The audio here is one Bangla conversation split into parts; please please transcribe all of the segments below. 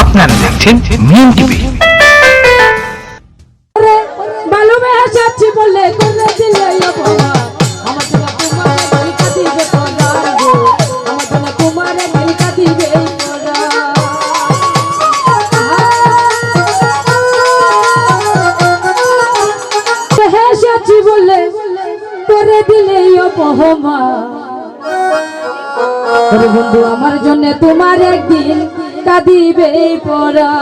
আপনারা দেখছেন মিম টিভি। ভালোবাসাচ্ছি বলে করে দিলে বলে করে দিলে অপহমা বন্ধু, আমার জন্য তোমার একদিন দিবে পরা।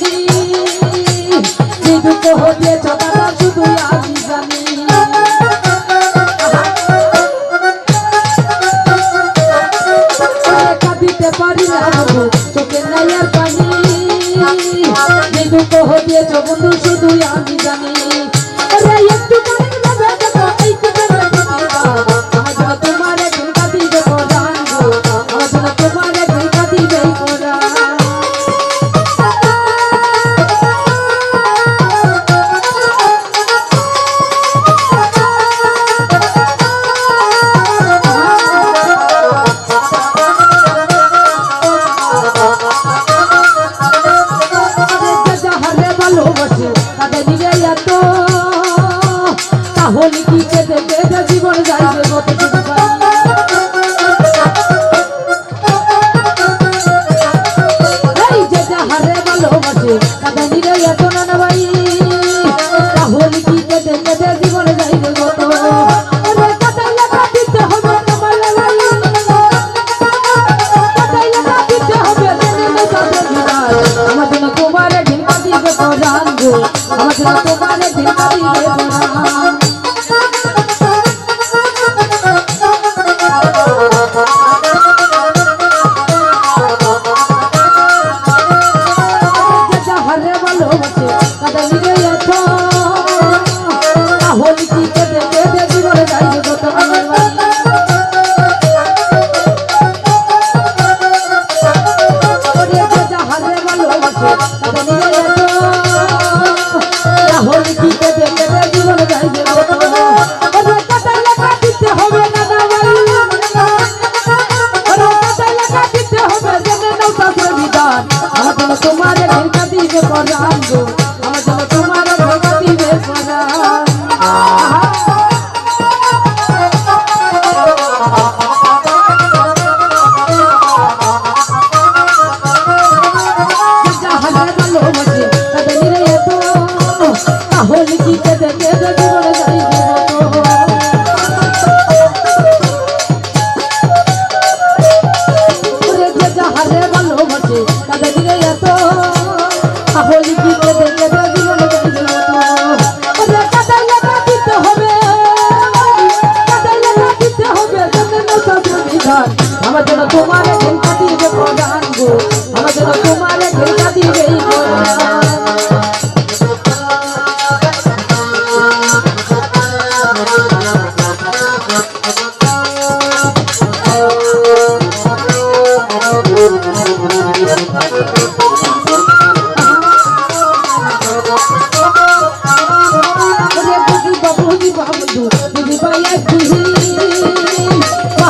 জানি। জীবিত হয়েছ বাবা শুধু আমি জানি। কাঁদিতে নাই আর পানি জীবিত হয়েছ বন্ধু শুধু আমি জানি। ভালোবাসে তাদের নিজেই এত। তাহলে কি কেঁদে কেঁদে জীবন যাইবে কত ভালোবাসে তাদের নিজেই এত তোমার ঢাকা দিবে পরা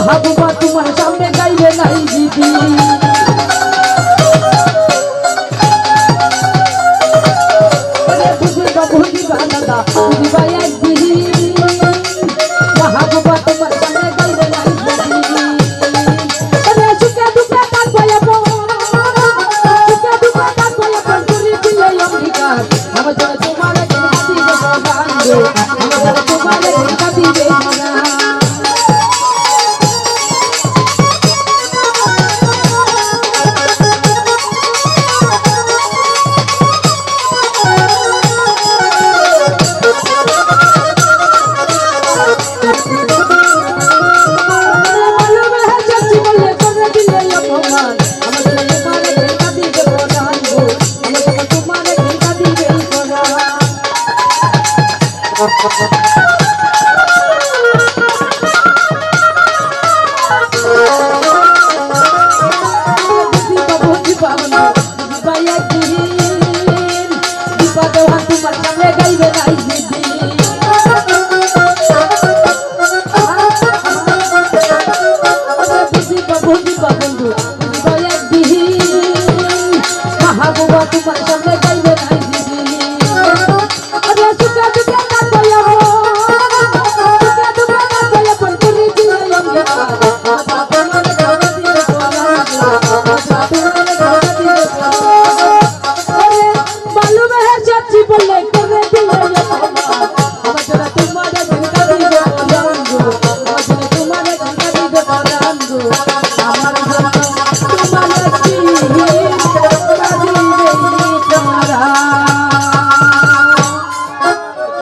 মাহবুবা তোমার সামনে গাইবে নাই দিদি। বুঝলি বাবু দিবা দাদা বুঝলি তোমার সঙ্গে গাইবে নাই দিদি বুঝিবা বন্ধু বুঝিবা একদিন মাহাবুবা তোমার সঙ্গে গাইবে